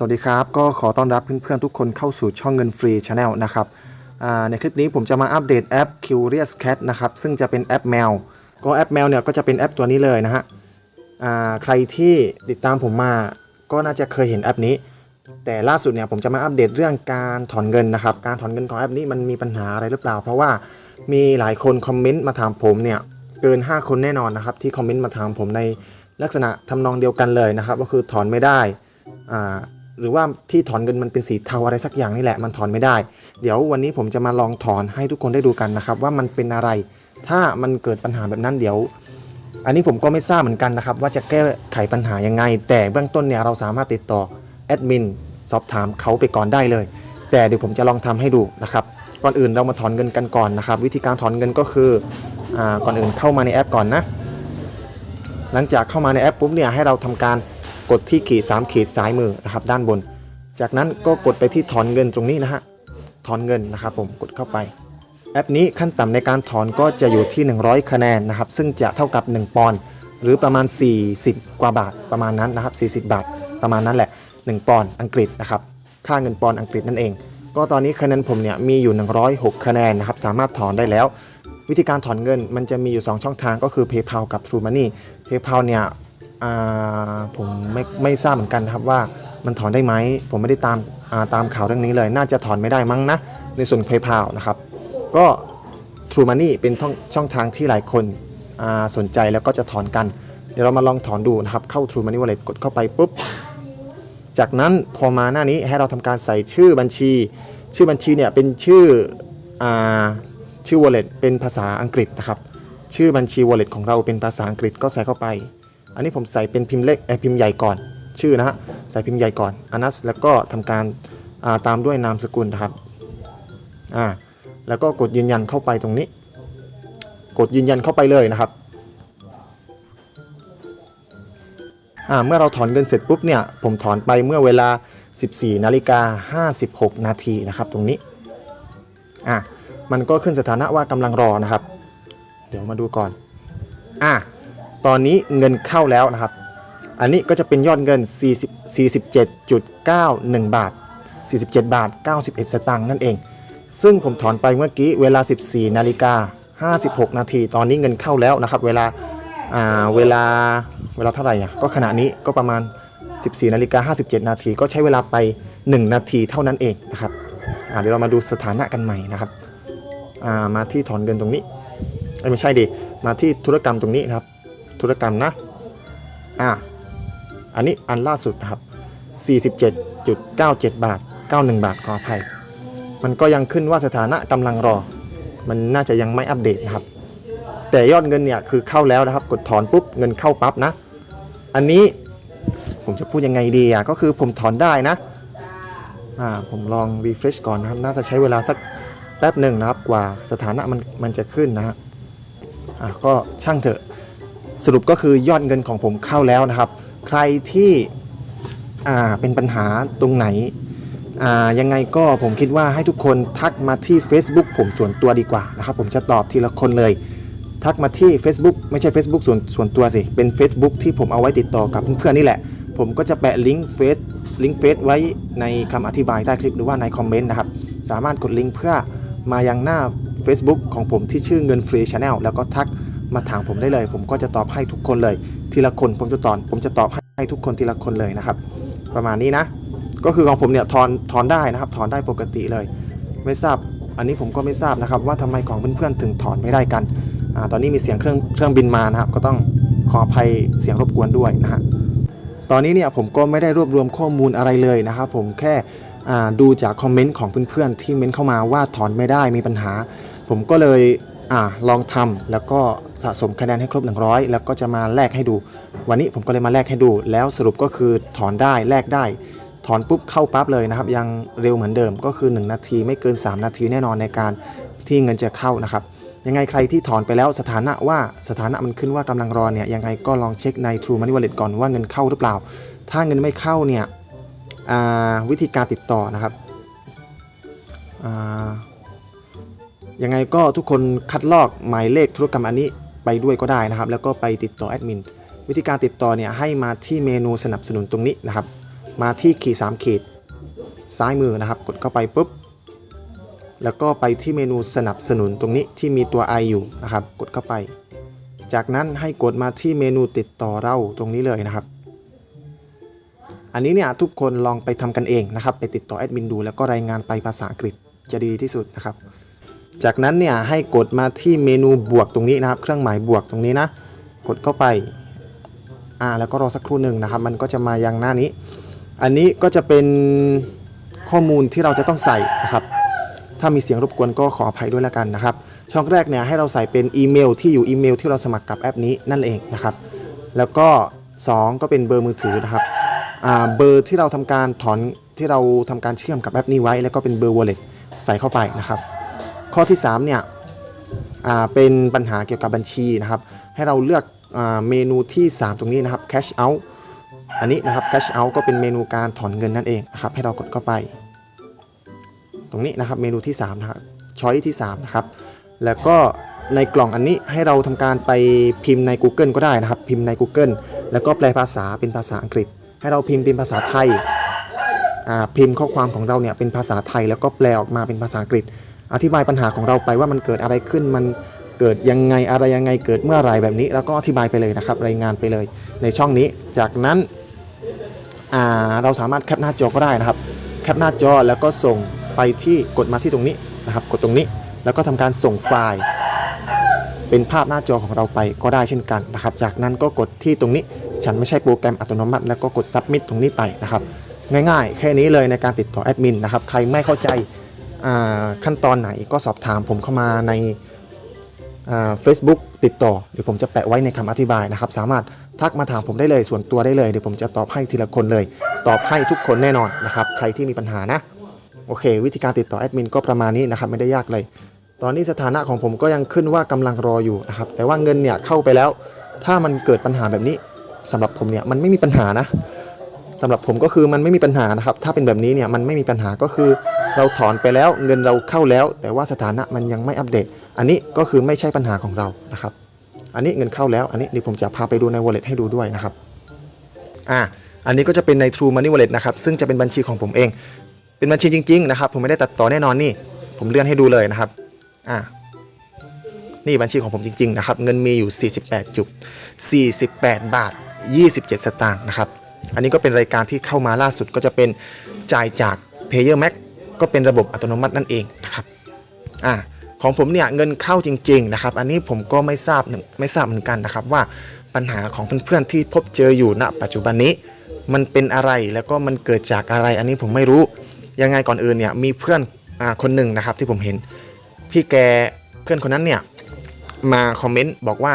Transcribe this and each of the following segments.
สวัสดีครับ ก็ขอต้อนรับเพื่อนๆทุกคนเข้าสู่ช่องเงินฟรีชาแนลนะครับในคลิปนี้ผมจะมาอัปเดตแอป Curious Cat นะครับ ซึ่งจะเป็นแอปแมว ก็แอปแมวเนี่ยก็จะเป็นแอปตัวนี้เลยนะฮะใครที่ติดตามผมมาก็น่าจะเคยเห็นแอปนี้ แต่ล่าสุดเนี่ยผมจะมาอัปเดตเรื่องการถอนเงินนะครับ การถอนเงินของแอปนี้มันมีปัญหาอะไรหรือเปล่า เพราะว่ามีหลายคนคอมเมนต์มาถามผมเนี่ยเกิน 5 คนแน่นอนนะครับที่คอมเมนต์มาถามผมในลักษณะทำนองเดียวกันเลยนะครับ ก็คือถอนไม่ได้อ่า หรือว่าที่ถอนเงินมันเป็นสีเทาอะไรสักอย่างนี่แหละมันถอนไม่ได้ เดี๋ยววันนี้ผมจะมาลองถอนให้ทุกคนได้ดูกันนะครับ ว่ามันเป็นอะไร ถ้ามันเกิดปัญหาแบบนั้นเดี๋ยว อันนี้ผมก็ไม่ทราบเหมือนกันนะครับ ว่าจะแก้ไขปัญหายังไง แต่เบื้องต้นเนี่ยเราสามารถติดต่อแอดมินสอบถามเขาไปก่อนได้เลย แต่เดี๋ยวผมจะลองทำให้ดูนะครับก่อนอื่นเรามาถอนเงินกันก่อนนะครับ วิธีการถอนเงินก็คืออาก่อนอื่นเข้ามาในแอปก่อนนะ หลังจากเข้ามาในแอปปุ๊บเนี่ยให้เราทำการ กดที่ขีด3ขีดซ้ายมือนะครับด้านบน จากนั้นก็กดไปที่ถอนเงินตรงนี้นะฮะถอนเงินนะครับผมกดเข้าไป แอปนี้ขั้นต่ำในการถอนก็จะอยู่ที่ 100 คะแนนนะครับ ซึ่งจะเท่ากับ 1 ปอนด์หรือประมาณ 40 กว่าบาทประมาณนั้นนะครับ40 บาทประมาณนั้นแหละ 1 ปอนด์อังกฤษนะครับค่าเงินปอนด์อังกฤษนั่นเอง ก็ตอนนี้คะแนนผมเนี่ยมีอยู่ 106 คะแนนนะครับสามารถถอนได้แล้ว วิธีการถอนเงินมันจะมีอยู่ 2 ช่องทางก็คือ PayPal กับ True Money PayPal เนี่ย ผมไม่ไม่ทราบเหมือนกันนะครับว่ามันถอนได้ไหม ผมไม่ได้ตามาตามข่าวเรื่องนี้เลย น่าจะถอนไม่ได้มั้งนะ ในส่วน PayPal นะครับ ก็ True Money เป็นช่ององทางที่หลายคนสนใจแล้วก็จะถอนกัน เดี๋ยวเรามาลองถอนดูนะครับ เข้า True Money Wallet กดเข้าไปปุ๊บ จากนั้นพอมาหน้านี้ให้เราทำการใส่ชื่อบัญชี ชื่อบัญชีเนี่ยเป็นชื่ออชื่อ wallet เป็นภาษาอังกฤษนะครับ ชื่อบัญชี wallet ของเราเป็นภาษาอังกฤษก็ใส่เข้าไป อันนี้ผมใส่เป็นพิมพ์เล็กเอ่อพิมพ์ใหญ่ก่อนชื่อนะฮะใส่พิมพ์ใหญ่ก่อนอนัสแล้วก็ทำการาตามด้วยนามสกุลนะครับอ่าแล้วก็กดยืนยันเข้าไปตรงนี้ กดยืนยันเข้าไปเลยนะครับอ่าเมื่อเราถอนเงินเสร็จปุ๊บเนี่ยผมถอนไปเมื่อเวลา 14นาฬิกา56 นาทีนะครับตรงนี้อะมันก็ขึ้นสถานะว่ากำลังรอนะครับ เดี๋ยวมาดูก่อนอะ ตอนนี้เงินเข้าแล้วนะครับ อันนี้ก็จะเป็นยอดเงิน 40 47.91 บาท 47 บาท 91 สตางค์นั่นเอง ซึ่งผมถอนไปเมื่อกี้เวลา 14 นาฬิกา 56 นาที ตอนนี้เงินเข้าแล้วนะครับ เวลาเวลาเวลาเท่าไหร่อะก็ขณะนี้ก็ประมาณ 14 นาฬิกา 57 นาที ก็ใช้เวลาไป 1 นาทีเท่านั้นเองนะครับเดี๋ยวเรามาดูสถานะกันใหม่นะครับามาที่ถอนเงินตรงนี้ ไม่ใช่ดิ มาที่ธุรกรรมตรงนี้นะครับ ธุรกรรมนะอ่าอันนี้อันล่าสุดนะครับ 47.97 บาท 91 บาทขออภัย มันก็ยังขึ้นว่าสถานะกำลังรอ มันน่าจะยังไม่อัปเดตนะครับ แต่ยอดเงินเนี่ยคือเข้าแล้วนะครับ กดถอนปุ๊บเงินเข้าปั๊บนะ อันนี้ผมจะพูดยังไงดีอะก็คือผมถอนได้นะอ่าผมลอง refresh ก่อนนะครับ น่าจะใช้เวลาสักแป๊บหนึ่งนะครับ กว่าสถานะมันมันจะขึ้นนะฮะอะก็ช่างเถอะ สรุปก็คือยอดเงินของผมเข้าแล้วนะครับ ใครที่อ่าเป็นปัญหาตรงไหนอ่ายังไงก็ผมคิดว่าให้ทุกคนทักมาที่ Facebook ผมส่วนตัวดีกว่านะครับ ผมจะตอบทีละคนเลย ทักมาที่ Facebook ไม่ใช่ Facebook ส่วนส่วนตัวสิ เป็น Facebook ที่ผมเอาไว้ติดต่อกับเพื่อนๆนี่แหละ ผมก็จะแปะลิงก์เฟซลิงก์เฟซไว้ในคำอธิบายใต้คลิปหรือว่าในคอมเมนต์นะครับ สามารถกดลิงก์เพื่อมายังหน้า Facebook ของผมที่ชื่อเงินฟรีชาแนลแล้วก็ทัก มาถามผมได้เลย ผมก็จะตอบให้ทุกคนเลย ทีละคนผมจะตอบผมจะตอบให้ทุกคนทีละคนเลยนะครับ ประมาณนี้นะ ก็คือของผมเนี่ยถอนถอนได้นะครับ ถอนได้ปกติเลย ไม่ทราบอันนี้ผมก็ไม่ทราบนะครับ ว่าทำไมของเพื่อนๆถึงถอนไม่ได้กันอาตอนนี้มีเสียงเครื่องเครื่องบินมานะครับ ก็ต้องขออภัยเสียงรบกวนด้วยนะฮะตอนนี้เนี่ยผมก็ไม่ได้รวบรวมข้อมูลอะไรเลยนะครับผมแค่ดูจากคอมเมนต์ของเพื่อนๆที่เม้นเข้ามาว่าถอนไม่ได้มีปัญหา ผมก็เลย อ่าลองทำแล้วก็สะสมคะแนนให้ครบ 100 แล้วก็จะมาแลกให้ดู วันนี้ผมก็เลยมาแลกให้ดู แล้วสรุปก็คือถอนได้แลกได้ ถอนปุ๊บเข้าปั๊บเลยนะครับ ยังเร็วเหมือนเดิมก็คือ 1 นาทีไม่เกิน 3 นาทีแน่นอนในการที่เงินจะเข้านะครับยังไงใครที่ถอนไปแล้วสถานะว่าสถานะมันขึ้นว่ากำลังรอเนี่ยยังไงก็ลองเช็คใน True Money Wallet ก่อนว่าเงินเข้าหรือเปล่า ถ้าเงินไม่เข้าเนี่ยวิธีการติดต่อนะครับ ยังไงก็ทุกคนคัดลอกหมายเลขธุรกรรมอันนี้ไปด้วยก็ได้นะครับ แล้วก็ไปติดต่อแอดมินวิธีการติดต่อเนี่ยให้มาที่เมนูสนับสนุนตรงนี้นะครับ มาที่ขีดสามขีดซ้ายมือนะครับ กดเข้าไปปุ๊บแล้วก็ไปที่เมนูสนับสนุนตรงนี้ที่มีตัว i อยู่นะครับ กดเข้าไป จากนั้นให้กดมาที่เมนูติดต่อเราตรงนี้เลยนะครับ อันนี้เนี่ยทุกคนลองไปทำกันเองนะครับ ไปติดต่อแอดมินดูแล้วก็รายงานไปภาษาอังกฤษจะดีที่สุดนะครับ จากนั้นเนี่ยให้กดมาที่เมนูบวกตรงนี้นะครับ เครื่องหมายบวกตรงนี้นะ กดเข้าไปอ่าแล้วก็รอสักครู่หนึ่งนะครับ มันก็จะมายังหน้านี้ อันนี้ก็จะเป็นข้อมูลที่เราจะต้องใส่นะครับ ถ้ามีเสียงรบกวนก็ขออภัยด้วยแล้วกันนะครับ ช่องแรกเนี่ยให้เราใส่เป็นอีเมลที่อยู่อีเมลที่เราสมัครกับแอปนี้นั่นเองนะครับ แล้วก็ 2 ก็เป็นเบอร์มือถือนะครับอ่าเบอร์ที่เราทำการถอนที่เราทำการเชื่อมกับแอปนี้ไว้ แล้วก็เป็นเบอร์ wallet ใส่เข้าไปนะครับ ข้อที่3เนี่ยเป็นปัญหาเกี่ยวกับบัญชีนะครับ ให้เราเลือกอเมนูที่ 3 ตรงนี้นะครับ cash out อันนี้นะครับ cash out ก็เป็นเมนูการถอนเงินนั่นเองนะครับ ให้เรากดเข้าไป ตรงนี้นะครับเมนูที่3นะครับช้อยที่3นะครับ แล้วก็ในกล่องอันนี้ให้เราทำการไปพิมพ์ใน Google ก็ได้นะครับ พิมพ์ใน Google แล้วก็แปลภาษาเป็นภาษาอังกฤษ ให้เราพิมพ์เป็นภาษาไทยพิมพ์ข้อความของเราเนี่ยเป็นภาษาไทย แล้วก็แปลออกมาเป็นภาษาอังกฤษ อธิบายปัญหาของเราไปว่ามันเกิดอะไรขึ้นมันเกิดยังไงอะไรยังไงเกิดเมื่อไรแบบนี้ แล้วก็อธิบายไปเลยนะครับ รายงานไปเลยในช่องนี้ จากนั้นเราสามารถแคปหน้าจอก็ได้นะครับ แคปหน้าจอแล้วก็ส่งไปที่กดมาที่ตรงนี้นะครับ กดตรงนี้แล้วก็ทำการส่งไฟล์ เป็นภาพหน้าจอของเราไปก็ได้เช่นกันนะครับ จากนั้นก็กดที่ตรงนี้ ฉันไม่ใช่โปรแกรมอัตโนมัติ แล้วก็กด submit ตรงนี้ไปนะครับ ง่ายๆ แค่นี้เลยในการติดต่อแอดมินนะครับ ใครไม่เข้าใจ ขั้นตอนไหนก็สอบถามผมเข้ามาในเฟซบุ๊กติดต่อเดี๋ยวผมจะแปะไว้ในคำอธิบายนะครับ สามารถทักมาถามผมได้เลยส่วนตัวได้เลยเดี๋ยวผมจะตอบให้ทีละคนเลย ตอบให้ทุกคนแน่นอนนะครับ ใครที่มีปัญหานะ โอเค วิธีการติดต่อแอดมินก็ประมาณนี้นะครับ ไม่ได้ยากเลย ตอนนี้สถานะของผมก็ยังขึ้นว่ากำลังรออยู่นะครับ แต่ว่าเงินเนี่ยเข้าไปแล้ว ถ้ามันเกิดปัญหาแบบนี้สำหรับผมเนี่ยมันไม่มีปัญหานะสำหรับผมก็คือมันไม่มีปัญหานะครับ ถ้าเป็นแบบนี้เนี่ยมันไม่มีปัญหาก็คือ เราถอนไปแล้วเงินเราเข้าแล้ว แต่ว่าสถานะมันยังไม่อัปเดต อันนี้ก็คือไม่ใช่ปัญหาของเรานะครับ อันนี้เงินเข้าแล้ว อันนี้เดี๋ยวผมจะพาไปดูใน wallet ให้ดูด้วยนะครับอ่าอันนี้ก็จะเป็นใน True Money Wallet นะครับซึ่งจะเป็นบัญชีของผมเอง เป็นบัญชีจริง ๆ นะครับ ผมไม่ได้ตัดต่อแน่นอนนี่ ผมเลื่อนให้ดูเลยนะครับอ่านี่บัญชีของผมจริง ๆ นะครับ เงินมีอยู่ 48จุด48 บาท 27 สตางค์นะครับ อันนี้ก็เป็นรายการที่เข้ามาล่าสุดก็จะเป็นจ่ายจาก Payer Max ก็เป็นระบบอัตโนมัตินั่นเองนะครับอ่าของผมเนี่ยเงินเข้าจริง ๆ นะครับ อันนี้ผมก็ไม่ทราบไม่ทราบเหมือนกันนะครับ ว่าปัญหาของเพื่อนๆที่พบเจออยู่ณ ปัจจุบันนี้ มันเป็นอะไรแล้วก็มันเกิดจากอะไร อันนี้ผมไม่รู้ยังไงก่อนอื่นเนี่ยมีเพื่อนอ่าคนหนึ่งนะครับที่ผมเห็น พี่แกเพื่อนคนนั้นเนี่ยมาคอมเมนต์บอกว่า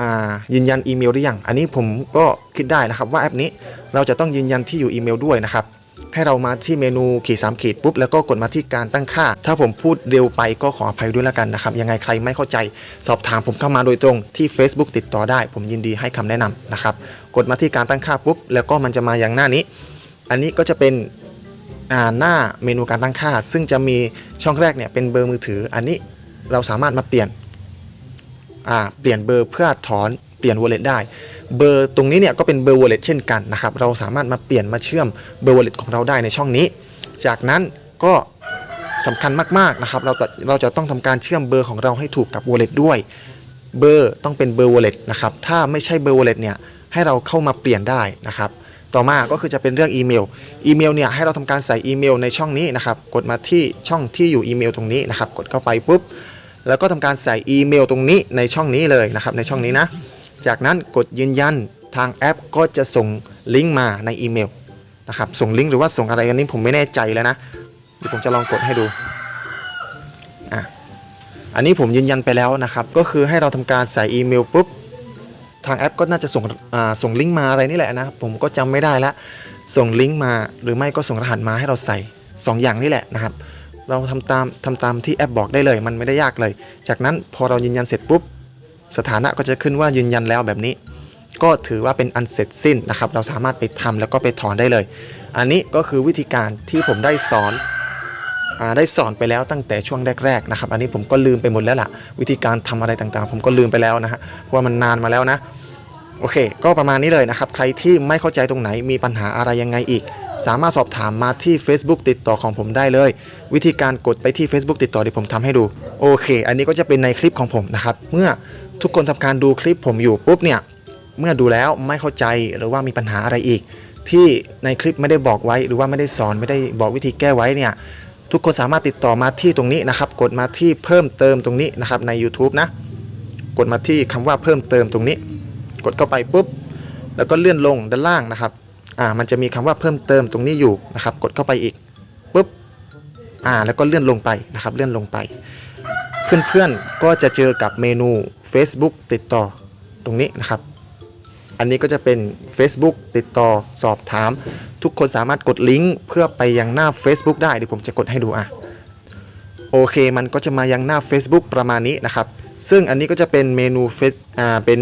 อ่ายืนยันอีเมลหรือยังอันนี้ผมก็คิดได้นะครับว่าแอปนี้เราจะต้องยืนยันที่อยู่อีเมลด้วยนะครับ ให้เรามาที่เมนูขีดสามขีดปุ๊บแล้วก็กดมาที่การตั้งค่า ถ้าผมพูดเร็วไปก็ขออภัยด้วยแล้วกันนะครับ ยังไงใครไม่เข้าใจ สอบถามผมเข้ามาโดยตรงที่ Facebook ติดต่อได้ ผมยินดีให้คำแนะนำนะครับกดมาที่การตั้งค่าปุ๊บแล้วก็มันจะมาอย่างหน้านี้ อันนี้ก็จะเป็นหน้าเมนูการตั้งค่า ซึ่งจะมีช่องแรกเนี่ยเป็นเบอร์มือถือ อันนี้เราสามารถมาเปลี่ยนเปลี่ยนเบอร์เพื่อถอนเปลี่ยน wallet ได้ เบอร์ตรงนี้เนี่ยก็เป็นเบอร์ wallet เช่นกันนะครับเราสามารถมาเปลี่ยนมาเชื่อมเบอร์ wallet ของเราได้ในช่องนี้ จากนั้นก็สำคัญมากๆนะครับเราจะเราจะต้องทำการเชื่อมเบอร์ของเราให้ถูกกับ wallet ด้วย เบอร์ต้องเป็นเบอร์ wallet นะครับถ้าไม่ใช่เบอร์ wallet เนี่ยให้เราเข้ามาเปลี่ยนได้นะครับต่อมาก็คือจะเป็นเรื่องอีเมล อีเมลเนี่ยให้เราทำการใส่อีเมลในช่องนี้นะครับ กดมาที่ช่องที่อยู่อีเมลตรงนี้นะครับ กดเข้าไปปุ๊บ แล้วก็ทำการใส่อีเมลตรงนี้ในช่องนี้เลยนะครับ ในช่องนี้นะ จากนั้นกดยืนยันทางแอปก็จะส่งลิงก์มาในอีเมลนะครับส่งลิงก์หรือว่าส่งอะไรอันนี้ผมไม่แน่ใจแล้วนะเดี๋ยวผมจะลองกดให้ดูอะอันนี้ผมยืนยันไปแล้วนะครับ ก็คือให้เราทำการใส่อีเมลปุ๊บทางแอปก็น่าจะส่งอ่าส่งลิงก์มาอะไรนี่แหละนะครับผมก็จำไม่ได้ละส่งลิงก์มาหรือไม่ก็ส่งรหัสมาให้เราใส่ 2 อย่างนี่แหละนะครับ เราทำตามทำตามที่แอปบอกได้เลย มันไม่ได้ยากเลย จากนั้นพอเรายืนยันเสร็จปุ๊บ สถานะก็จะขึ้นว่ายืนยันแล้วแบบนี้ ก็ถือว่าเป็นอันเสร็จสิ้นนะครับ เราสามารถไปทำแล้วก็ไปถอนได้เลย อันนี้ก็คือวิธีการที่ผมได้สอนได้สอนไปแล้วตั้งแต่ช่วงแรกๆนะครับ อันนี้ผมก็ลืมไปหมดแล้วล่ะ วิธีการทำอะไรต่างๆ ผมก็ลืมไปแล้วนะฮะเพราะว่ามันนานมาแล้วนะโอเค ก็ประมาณนี้เลยนะครับ ใครที่ไม่เข้าใจตรงไหนมีปัญหาอะไรยังไงอีก สามารถสอบถามมาที่ Facebook ติดต่อของผมได้เลย วิธีการกดไปที่ Facebook ติดต่อเดี๋ยวผมทำให้ดู โอเค อันนี้ก็จะเป็นในคลิปของผมนะครับ เมื่อ ทุกคนทำการดูคลิปผมอยู่ปุ๊บเนี่ยเมื่อดูแล้วไม่เข้าใจหรือว่ามีปัญหาอะไรอีก ที่ในคลิปไม่ได้บอกไว้หรือว่าไม่ได้สอนไม่ได้บอกวิธีแก้ไว้เนี่ยทุกคนสามารถติดต่อมาที่ตรงนี้นะครับ กดมาที่เพิ่มเติมตรงนี้นะครับใน YouTube นะ กดมาที่คำว่าเพิ่มเติมตรงนี้ กดเข้าไปปุ๊บ แล้วก็เลื่อนลงด้านล่างนะครับอ่ามันจะมีคำว่าเพิ่มเติมตรงนี้อยู่นะครับ กดเข้าไปอีกปุ๊บอ่าแล้วก็เลื่อนลงไปนะครับ เลื่อนลงไป เพื่อนๆก็จะเจอกับเมนู Facebook ติดต่อตรงนี้นะครับ อันนี้ก็จะเป็น Facebook ติดต่อสอบถาม ทุกคนสามารถกดลิงก์เพื่อไปยังหน้า Facebook ได้เดี๋ยวผมจะกดให้ดูอะโอเคมันก็จะมายังหน้า Facebook ประมาณนี้นะครับ ซึ่งอันนี้ก็จะเป็นเมนูเฟซอ่าเป็น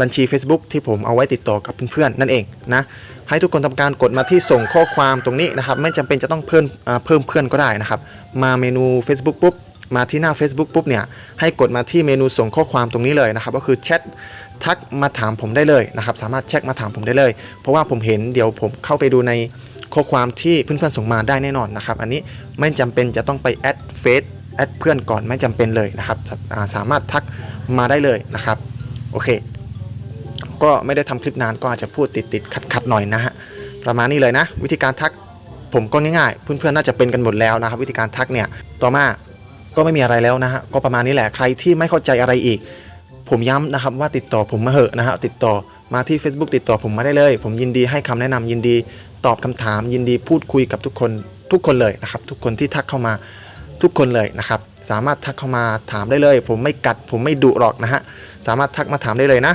บัญชี Facebook ที่ผมเอาไว้ติดต่อกับเพื่อนๆ นั่นเองนะให้ทุกคนทำการกดมาที่ส่งข้อความตรงนี้นะครับ ไม่จำเป็นจะต้องเพิ่มอ่าเพิ่มเพื่อนก็ได้นะครับ มาเมนู Facebook ปุ๊บ มาที่หน้า Facebook ปุ๊บเนี่ยให้กดมาที่เมนูส่งข้อความตรงนี้เลยนะครับ ก็คือแชททักมาถามผมได้เลยนะครับ สามารถแชทมาถามผมได้เลย เพราะว่าผมเห็นเดี๋ยวผมเข้าไปดูในข้อความที่เพื่อนๆส่งมาได้แน่นอนนะครับ อันนี้ไม่จำเป็นจะต้องไปแอดเฟซแอดเพื่อนก่อนไม่จำเป็นเลยนะครับสามารถทักมาได้เลยนะครับโอเค ก็ไม่ได้ทำคลิปนานก็อาจจะพูดติดติดขัดขัดๆหน่อยนะฮะประมาณนี้เลยนะ วิธีการทักผมก็ง่ายๆ เพื่อนๆน่าจะเป็นกันหมดแล้วนะครับ วิธีการทักเนี่ยต่อมา ก็ไม่มีอะไรแล้วนะฮะก็ประมาณนี้แหละใครที่ไม่เข้าใจอะไรอีก ผมย้ำนะครับว่าติดต่อผมมาเหอะนะฮะติดต่อมาที่ Facebook ติดต่อผมมาได้เลย ผมยินดีให้คำแนะนำยินดี ตอบคำถาม ยินดีพูดคุยกับทุกคนทุกคนเลยนะครับ ทุกคนที่ทักเข้ามาทุกคนเลยนะครับสามารถทักเข้ามาถามได้เลย ผมไม่กัด ผมไม่ดุหรอกนะฮะสามารถทักมาถามได้เลยนะ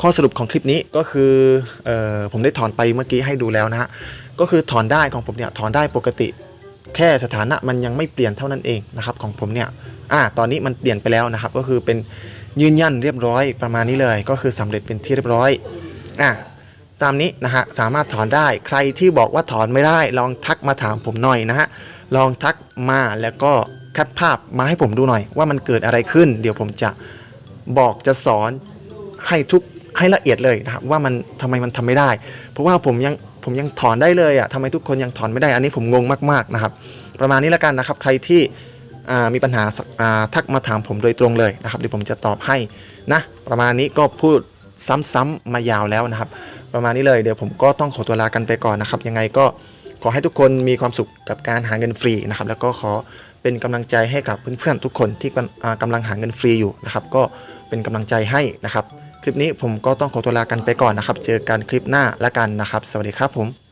ข้อสรุปของคลิปนี้ก็คือออผมได้ถอนไปเมื่อกี้ให้ดูแล้วนะฮะก็คือถอนได้ของผมเนี่ยถอนได้ปกติ แค่สถานะมันยังไม่เปลี่ยนเท่านั้นเองนะครับของผมเนี่ยอ่าตอนนี้มันเปลี่ยนไปแล้วนะครับ ก็คือเป็นยืนยันเรียบร้อยประมาณนี้เลย ก็คือสำเร็จเป็นที่เรียบร้อยอะตามนี้นะฮะสามารถถอนได้ใครที่บอกว่าถอนไม่ได้ ลองทักมาถามผมหน่อยนะฮะลองทักมาแล้วก็แคปภาพมาให้ผมดูหน่อย ว่ามันเกิดอะไรขึ้น เดี๋ยวผมจะบอกจะสอนให้ทุกให้ละเอียดเลยนะครับว่ามันทำไมมันทำไม่ได้ เพราะว่าผมยัง ผมยังถอนได้เลยอะทำไมทุกคนยังถอนไม่ได้ อันนี้ผมงงมากๆนะครับ ประมาณนี้แล้วกันนะครับ ใครที่มีปัญหาาทักมาถามผมโดยตรงเลยนะครับเดี๋ยวผมจะตอบให้นะ ประมาณนี้ก็พูดซ้ำๆมายาวแล้วนะครับ ประมาณนี้เลยเดี๋ยวผมก็ต้องขอตัวลากันไปก่อนนะครับ ยังไงก็ขอให้ทุกคนมีความสุขกับการหาเงินฟรีนะครับ แล้วก็ขอเป็นกำลังใจให้กับเพื่อนๆทุกคนที่กำอ่ากำลังหาเงินฟรีอยู่นะครับ ก็เป็นกำลังใจให้นะครับ คลิปนี้ผมก็ต้องขอตัวลากันไปก่อนนะครับ เจอกันคลิปหน้าละกันนะครับ สวัสดีครับผม